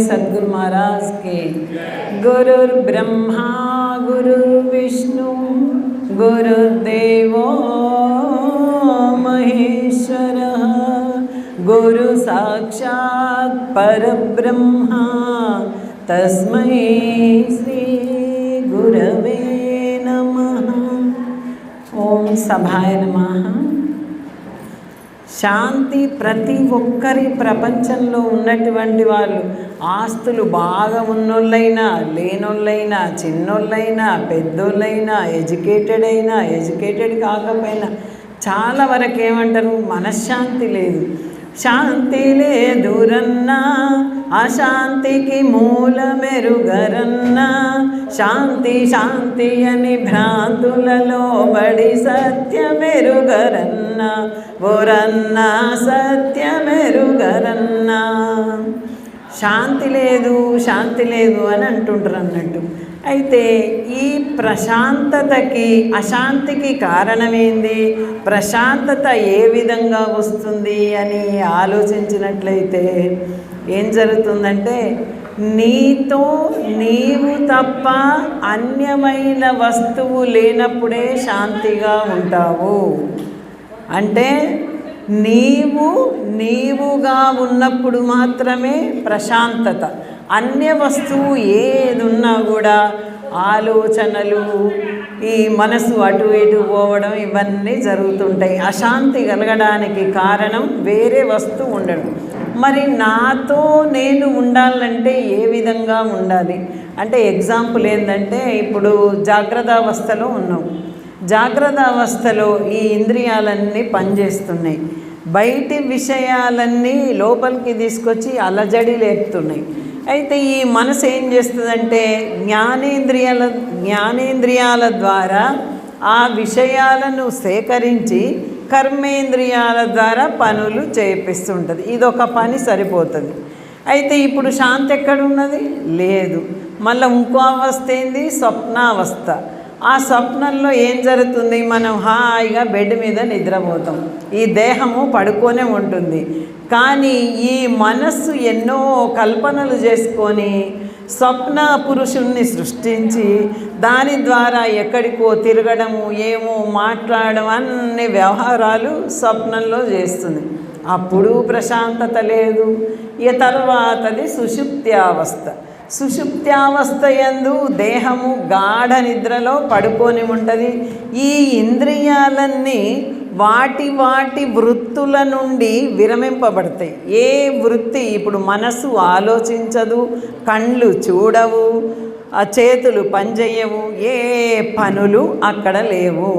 सदगुरु महाराज के। गुरु ब्रह्मा, गुरु विष्णु गुरुदेव महेश्वर, गुरु साक्षात परब्रह्मा, तस्म श्री गुरवे नमः। ओम सभाय नमः। శాంతి ప్రతి ఒక్కరి ప్రపంచంలో ఉన్నటువంటి వాళ్ళు. ఆస్తులు బాగా ఉన్నోళ్ళైనా లేనోళ్ళైనా చిన్నోళ్ళైనా పెద్దోళ్ళైనా ఎడ్యుకేటెడ్ అయినా ఎడ్యుకేటెడ్ కాకపోయినా చాలా వరకు ఏమంటారు? మనశ్శాంతి లేదు. శాంతి లేదురన్నా అశాంతికి మూలమెరుగరన్నా శాంతి శాంతి అని భ్రాంతులలో బడి సత్యమెరుగరన్నా సత్య సత్యమెరుగరన్నా. శాంతి లేదు శాంతి లేదు అని అంటుంటారు అన్నట్టు. అయితే ఈ ప్రశాంతతకి అశాంతికి కారణమేంది? ప్రశాంతత ఏ విధంగా వస్తుంది అని ఆలోచించినట్లయితే ఏం జరుగుతుందంటే నీతో నీవు తప్ప అన్యమైన వస్తువు లేనప్పుడే శాంతిగా ఉంటావు. అంటే నీవు నీవుగా ఉన్నప్పుడు మాత్రమే ప్రశాంతత. అన్య వస్తువు ఏది ఉన్నా కూడా ఆలోచనలు ఈ మనసు అటు ఇటు పోవడం ఇవన్నీ జరుగుతుంటాయి. అశాంతి కలగడానికి కారణం వేరే వస్తువు ఉండడం. మరి నాతో నేను ఉండాలంటే ఏ విధంగా ఉండాలి? అంటే ఎగ్జాంపుల్ ఏంటంటే ఇప్పుడు జాగ్రత్త అవస్థలో ఉన్నాం. జాగ్రత్త అవస్థలో ఈ ఇంద్రియాలన్నీ పనిచేస్తున్నాయి. బయటి విషయాలన్నీ లోపలికి తీసుకొచ్చి అలజడి లేపుతున్నాయి. అయితే ఈ మనసు ఏం చేస్తుందంటే జ్ఞానేంద్రియాల జ్ఞానేంద్రియాల ద్వారా ఆ విషయాలను సేకరించి కర్మేంద్రియాల ద్వారా పనులు చేపిస్తుంటుంది. ఇదొక పని సరిపోతుంది. అయితే ఇప్పుడు శాంతి ఎక్కడున్నది లేదు. మళ్ళీ ఇంకో అవస్థ ఏంది? స్వప్నావస్థ. ఆ స్వప్నంలో ఏం జరుగుతుంది? మనం హాయిగా బెడ్ మీద నిద్రపోతాం. ఈ దేహము పడుకొనే ఉంటుంది. కానీ ఈ మనస్సు ఎన్నో కల్పనలు చేసుకొని స్వప్న పురుషుణ్ణి సృష్టించి దాని ద్వారా ఎక్కడికో తిరగడము ఏమో మాట్లాడడం అన్ని వ్యవహారాలు స్వప్నంలో చేస్తుంది. అప్పుడు ప్రశాంతత లేదు. ఇక తర్వాతది సుషుప్త్యావస్థ. సుషుప్త్యావస్థ యందు దేహము గాఢ నిద్రలో పడుకొని ఉంటుంది. ఈ ఇంద్రియాలన్నీ వాటి వాటి వృత్తుల నుండి విరమింపబడతాయి. ఏ వృత్తి ఇప్పుడు మనసు ఆలోచించదు కళ్ళు చూడవు ఆ చేతులు పనిచేయవు ఏ పనులు అక్కడ లేవు.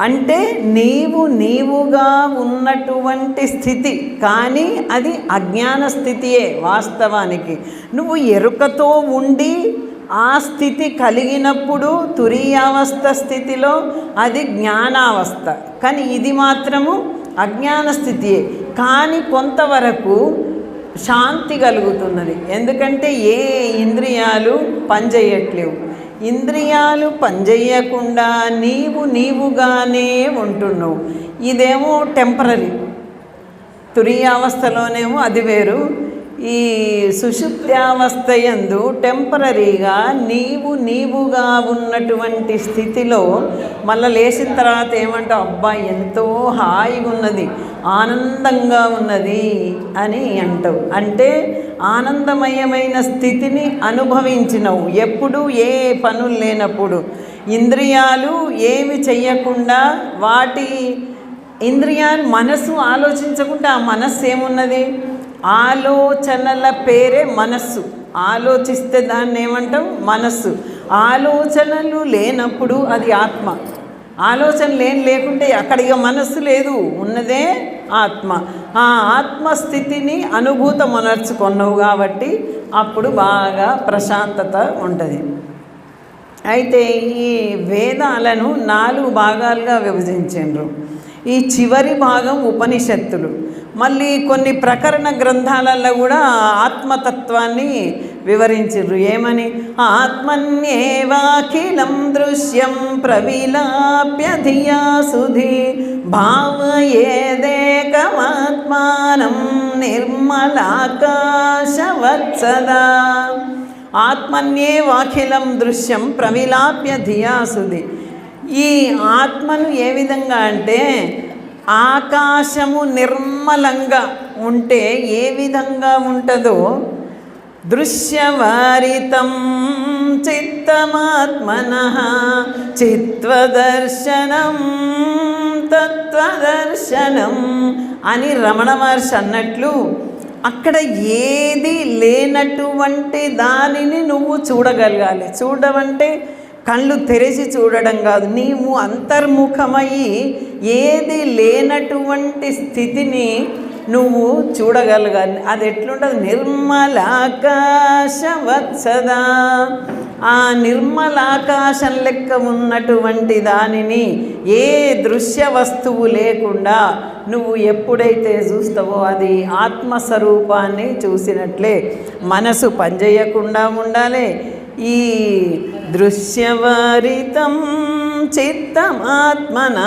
అంటే నీవు నీవుగా ఉన్నటువంటి స్థితి కానీ అది అజ్ఞాన స్థితియే వాస్తవానికి. నువ్వు ఎరుకతో ఉండి ఆ స్థితి కలిగినప్పుడు తురీయావస్థ స్థితిలో అది జ్ఞానావస్థ. కానీ ఇది మాత్రము అజ్ఞాన స్థితియే. కానీ కొంతవరకు శాంతి కలుగుతున్నది. ఎందుకంటే ఏ ఇంద్రియాలు పనిచేయట్లేవు. ఇంద్రియాలు పనిచేయకుండా నీవు నీవుగానే ఉంటున్నావు. ఇదేమో టెంపరీ తురియావస్థలోనేమో అది వేరు. ఈ సుషుప్త్యావస్థ ఎందు టెంపరీగా నీవు నీవుగా ఉన్నటువంటి స్థితిలో మళ్ళీ లేచిన తర్వాత ఏమంటావు? అబ్బా ఎంతో హాయిగా ఉన్నది ఆనందంగా ఉన్నది అని అంటావు. అంటే ఆనందమయమైన స్థితిని అనుభవించినవు. ఎప్పుడు ఏ పనులు లేనప్పుడు ఇంద్రియాలు ఏమి చెయ్యకుండా వాటి ఇంద్రియాలు మనసు ఆలోచించకుండా ఆ మనస్సు ఏమున్నది? ఆలోచనల పేరే మనస్సు. ఆలోచిస్తే దాన్ని ఏమంటాం? మనస్సు. ఆలోచనలు లేనప్పుడు అది ఆత్మ. ఆలోచన లేని లేకుంటే అక్కడ ఇక మనస్సు లేదు. ఉన్నదే ఆత్మ. ఆ ఆత్మస్థితిని అనుభూతమనర్చుకున్నావు కాబట్టి అప్పుడు బాగా ప్రశాంతత ఉంటుంది. అయితే ఈ వేదాలను నాలుగు భాగాలుగా విభజించారు ఈ చివరి భాగం ఉపనిషత్తులు. మళ్ళీ కొన్ని ప్రకరణ గ్రంథాలలో కూడా ఆత్మతత్వాన్ని వివరించారు ఏమని? ఆత్మన్యేవాఖిలం దృశ్యం ప్రవిలాప్య ధియా సుధి జ్ఞానం నిర్మలాకాశవత్సదా ఆత్మన్యేవాఖిలం దృశ్యం ప్రవిలాప్య ధియాసుది. ఈ ఆత్మను ఏ విధంగా అంటే ఆకాశము నిర్మలంగా ఉంటే ఏ విధంగా ఉంటుందో దృశ్యవారితం చిత్తమాత్మన చిత్వదర్శనం తత్వదర్శనం అని రమణ మహర్షి అన్నట్లు అక్కడ ఏది లేనటువంటి దానిని నువ్వు చూడగలగాలి. చూడమంటే కళ్ళు తెరిచి చూడడం కాదు. నీవు అంతర్ముఖమయ్యి ఏది లేనటువంటి స్థితిని నువ్వు చూడగలగాలి. అది ఎట్లుంటుంది? నిర్మలాకాశవత్సదా ఆ నిర్మలాకాశం లెక్క ఉన్నటువంటి దానిని ఏ దృశ్య వస్తువు లేకుండా నువ్వు ఎప్పుడైతే చూస్తావో అది ఆత్మస్వరూపాన్ని చూసినట్లే. మనసు పనిచేయకుండా ఉండాలి. ఈ దృశ్యవరితం చిత్తమాత్మన.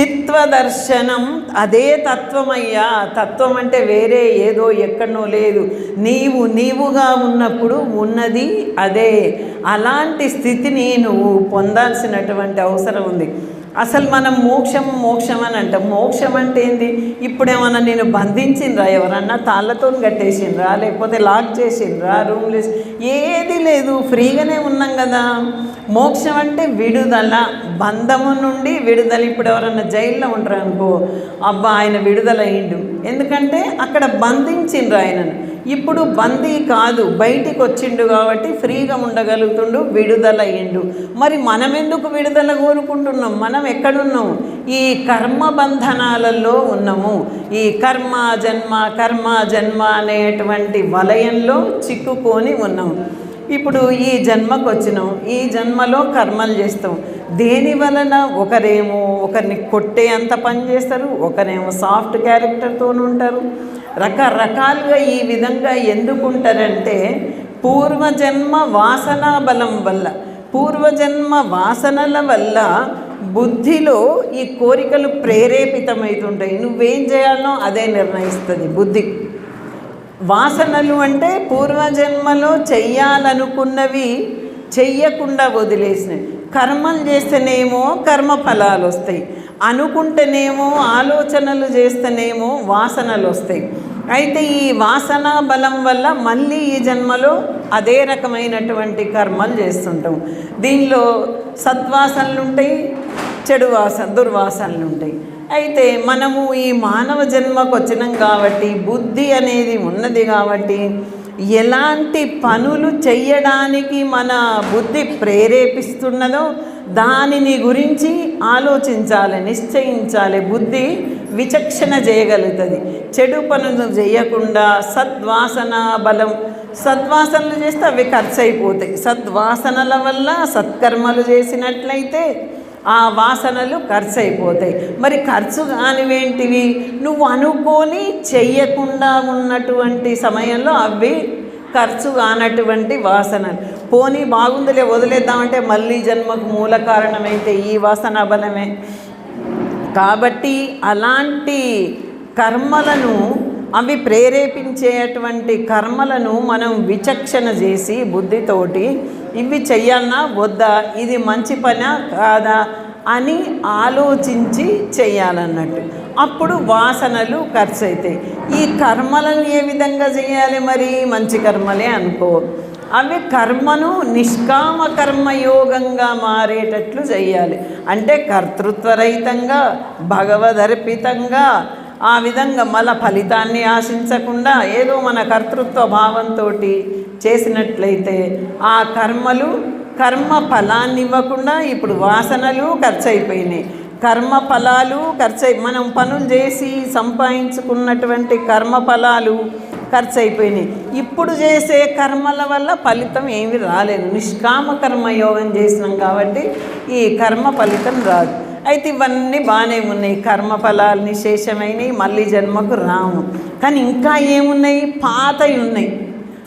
చిత్వదర్శనం అదే తత్వమయ్యా. తత్వం అంటే వేరే ఏదో ఎక్కడనో లేదు. నీవు నీవుగా ఉన్నప్పుడు ఉన్నది అదే. అలాంటి స్థితిని నువ్వు పొందాల్సినటువంటి అవసరం ఉంది. అసలు మనం మోక్షం మోక్షం అని అంటాం. మోక్షం అంటే ఏంది? ఇప్పుడేమన్నా నేను బంధించిండ్రా ఎవరన్నా? తాళ్ళతో కట్టేసిండ్రా? లేకపోతే లాక్ చేసిండ్రా? రూమ్లు ఏది లేదు. ఫ్రీగానే ఉన్నాం కదా. మోక్షం అంటే విడుదల. బంధము నుండి విడుదల. ఇప్పుడు ఎవరన్నా జైల్లో ఉంటారు అనుకో అబ్బా ఆయన విడుదలయ్యిండు. ఎందుకంటే అక్కడ బంధించిండ్రు ఆయనను. ఇప్పుడు బందీ కాదు బయటికి వచ్చిండు కాబట్టి ఫ్రీగా ఉండగలుగుతుండు విడుదలయ్యిండు. మరి మనం ఎందుకు విడుదల కోరుకుంటున్నాం? మనం ఎక్కడున్నాము ఈ కర్మ బంధనాలలో ఉన్నాము. ఈ కర్మ జన్మ కర్మ జన్మ అనేటువంటి వలయంలో చిక్కుకొని ఉన్నాము ఇప్పుడు ఈ జన్మకు వచ్చినాం ఈ జన్మలో కర్మలు చేస్తాం. దేని వలన ఒకరేమో ఒకరిని కొట్టే అంత పని చేస్తారు ఒకరేమో సాఫ్ట్ క్యారెక్టర్తో ఉంటారు. రకరకాలుగా ఈ విధంగా ఎందుకు ఉంటారంటే పూర్వజన్మ వాసనా బలం వల్ల పూర్వజన్మ వాసనల వల్ల బుద్ధిలో ఈ కోరికలు ప్రేరేపితమవుతుంటాయి. నువ్వేం చేయాలో అదే నిర్ణయిస్తుంది బుద్ధి. వాసనలు అంటే పూర్వజన్మలో చెయ్యాలనుకున్నవి చెయ్యకుండా వదిలేసినవి. కర్మలు చేస్తేనేమో కర్మ ఫలాలు వస్తాయి అనుకుంటేనేమో ఆలోచనలు చేస్తేనేమో వాసనలు వస్తాయి అయితే ఈ వాసన బలం వల్ల మళ్ళీ ఈ జన్మలో అదే రకమైనటువంటి కర్మలు చేస్తుంటాం. దీనిలో సద్వాసనలు ఉంటాయి చెడు వాసన దుర్వాసనలు ఉంటాయి అయితే మనము ఈ మానవ జన్మకు వచ్చినాం కాబట్టి బుద్ధి అనేది ఉన్నది కాబట్టి ఎలాంటి పనులు చెయ్యడానికి మన బుద్ధి ప్రేరేపిస్తున్నదో దానిని గురించి ఆలోచించాలి నిశ్చయించాలి. బుద్ధి విచక్షణ చేయగలుగుతుంది. చెడు పనులు చేయకుండా సద్వాసన బలం. సద్వాసనలు చేస్తే అవి ఖర్చు అయిపోతాయి సద్వాసనల వల్ల సత్కర్మలు చేసినట్లయితే ఆ వాసనలు ఖర్చు అయిపోతాయి మరి ఖర్చు కానివేంటివి? నువ్వు అనుకొని చెయ్యకుండా ఉన్నటువంటి సమయంలో అవి ఖర్చు కానటువంటి వాసనలు. పోనీ బాగుందిలే వదిలేద్దామంటే మళ్ళీ జన్మకు మూల కారణమైతే ఈ వాసన బలమే. కాబట్టి అలాంటి కర్మలను అవి ప్రేరేపించేటువంటి కర్మలను మనం విచక్షణ చేసి బుద్ధితోటి ఇవి చెయ్యాలన్నా వద్దా? ఇది మంచి పనా కాదా? అని ఆలోచించి చేయాలన్నట్టు అప్పుడు వాసనలు ఖర్చు అవుతాయి ఈ కర్మలను ఏ విధంగా చేయాలి మరి? మంచి కర్మలే అనుకో. అవి కర్మను నిష్కామ కర్మయోగంగా మారేటట్లు చేయాలి అంటే కర్తృత్వరహితంగా భగవదర్పితంగా ఆ విధంగా మళ్ళా ఫలితాన్ని ఆశించకుండా ఏదో మన కర్తృత్వ భావంతో చేసినట్లయితే ఆ కర్మలు కర్మ ఫలాన్ని ఇవ్వకుండా ఇప్పుడు వాసనలు ఖర్చు అయిపోయినాయి కర్మ ఫలాలు ఖర్చు అయి మనం పనులు చేసి సంపాదించుకున్నటువంటి కర్మ ఫలాలు ఖర్చు అయిపోయినాయి ఇప్పుడు చేసే కర్మల వల్ల ఫలితం ఏమి రాలేదు. నిష్కామ కర్మ యోగం చేసినాం కాబట్టి ఈ కర్మ ఫలితం రాదు. అయితే ఇవన్నీ బాగానే ఉన్నాయి. కర్మ ఫలాలు నిశేషమైనవి మళ్ళీ జన్మకు రాము కానీ ఇంకా ఏమున్నాయి? పాతవి ఉన్నాయి.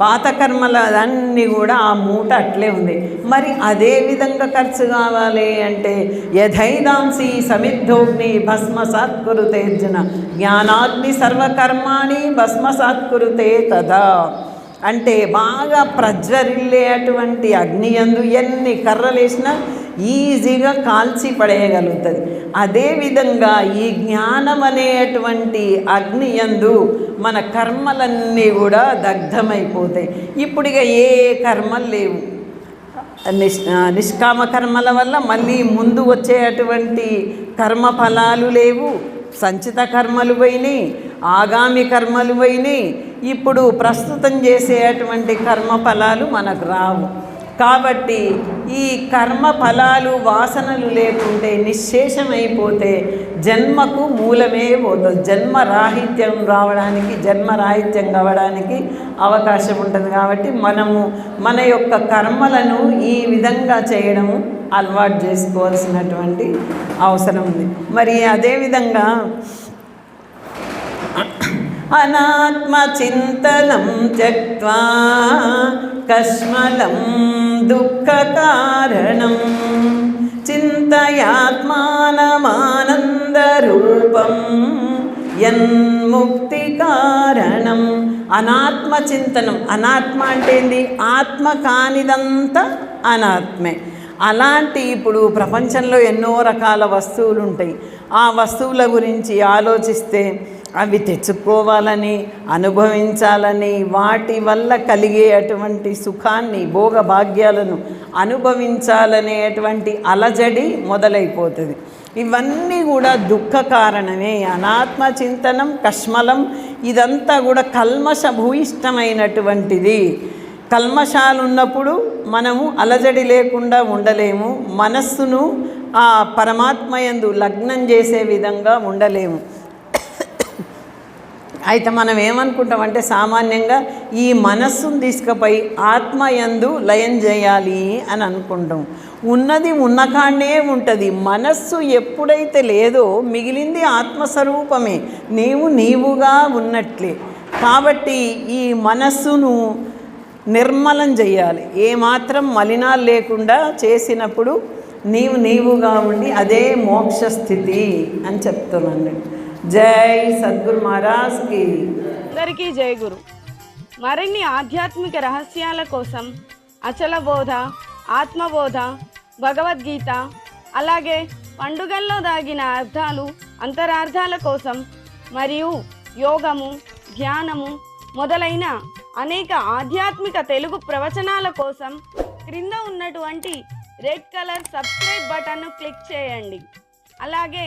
పాత కర్మలు అన్నీ కూడా ఆ మూట అట్లే ఉంది. మరి అదే విధంగా ఖర్చు కావాలి అంటే యథైదాంసి సమిద్ధోగ్ని భస్మ కురుతే అర్జున జ్ఞానాగ్ని సర్వకర్మాణి భస్మ కురుతే తదా. అంటే బాగా ప్రజ్వరిల్లేటువంటి అగ్ని ఎందు ఎన్ని కర్రలేసినా ఈజీగా కాల్చి పడేయగలుగుతుంది. అదేవిధంగా ఈ జ్ఞానం అనేటువంటి అగ్ని యందు మన కర్మలన్నీ కూడా దగ్ధమైపోతాయి. ఇప్పుడు ఇక ఏ కర్మలు లేవు. నిష్ నిష్కామ కర్మల వల్ల మళ్ళీ ముందు వచ్చేటువంటి కర్మ ఫలాలు లేవు. సంచిత కర్మలు పోయినాయి ఆగామి కర్మలు పోయినాయి. ఇప్పుడు ప్రస్తుతం చేసేటువంటి కర్మ ఫలాలు మనకు రావు. కాబట్టి ఈ కర్మ ఫలాలు వాసనలు లేకుంటే నిశ్శేషమైపోతే జన్మకు మూలమే పోతుంది. జన్మ రాహిత్యం రావడానికి జన్మ రాహిత్యం కావడానికి అవకాశం ఉంటుంది కాబట్టి మనము మన యొక్క కర్మలను ఈ విధంగా చేయడము అలవాటు చేసుకోవాల్సినటువంటి అవసరం ఉంది. మరి అదేవిధంగా అనాత్మచింతనం త్యక్వా కష్మలం దుఃఖకారణం. చింతయాత్మానమానందరూపం. యన్ముక్తి కారణం. అనాత్మ చింతనం అనాత్మ అంటే ఏంది? ఆత్మ కానిదంతా అనాత్మే. అలాంటి ఇప్పుడు ప్రపంచంలో ఎన్నో రకాల వస్తువులు ఉంటాయి ఆ వస్తువుల గురించి ఆలోచిస్తే అవి తెచ్చుకోవాలని అనుభవించాలని వాటి వల్ల కలిగే అటువంటి సుఖాన్ని భోగభాగ్యాలను అనుభవించాలనేటువంటి అలజడి మొదలైపోతుంది. ఇవన్నీ కూడా దుఃఖ కారణమే. అనాత్మ చింతనం కష్మలం ఇదంతా కూడా కల్మష భూయిష్టమైనటువంటిది కల్మషాలు ఉన్నప్పుడు మనము అలజడి లేకుండా ఉండలేము. మనస్సును ఆ పరమాత్మయందు లగ్నం చేసే విధంగా ఉండలేము. అయితే మనం ఏమనుకుంటామంటే సామాన్యంగా ఈ మనస్సును తీసుకుపోయి ఆత్మయందు లయం చేయాలి అని అనుకుంటాం. ఉన్నది ఉన్నకాండే ఉంటుంది. మనస్సు ఎప్పుడైతే లేదో మిగిలింది ఆత్మస్వరూపమే. నీవు నీవుగా ఉన్నట్లే. కాబట్టి ఈ మనస్సును నిర్మలం చేయాలి. ఏమాత్రం మలినాలు లేకుండా చేసినప్పుడు నీవు నీవుగా ఉండి అదే మోక్ష స్థితి అని చెప్తున్నాను జై సద్గురు మహారాజ్కి. అందరికీ జై గురు. మరిన్ని ఆధ్యాత్మిక రహస్యాల కోసం అచల బోధ ఆత్మబోధ భగవద్గీత అలాగే పండుగల్లో దాగిన అర్థాలు అంతరార్థాల కోసం మరియు యోగము ధ్యానము మొదలైన అనేక ఆధ్యాత్మిక తెలుగు ప్రవచనాల కోసం క్రింద ఉన్నటువంటి రెడ్ కలర్ సబ్స్క్రైబ్ బటన్ను క్లిక్ చేయండి. అలాగే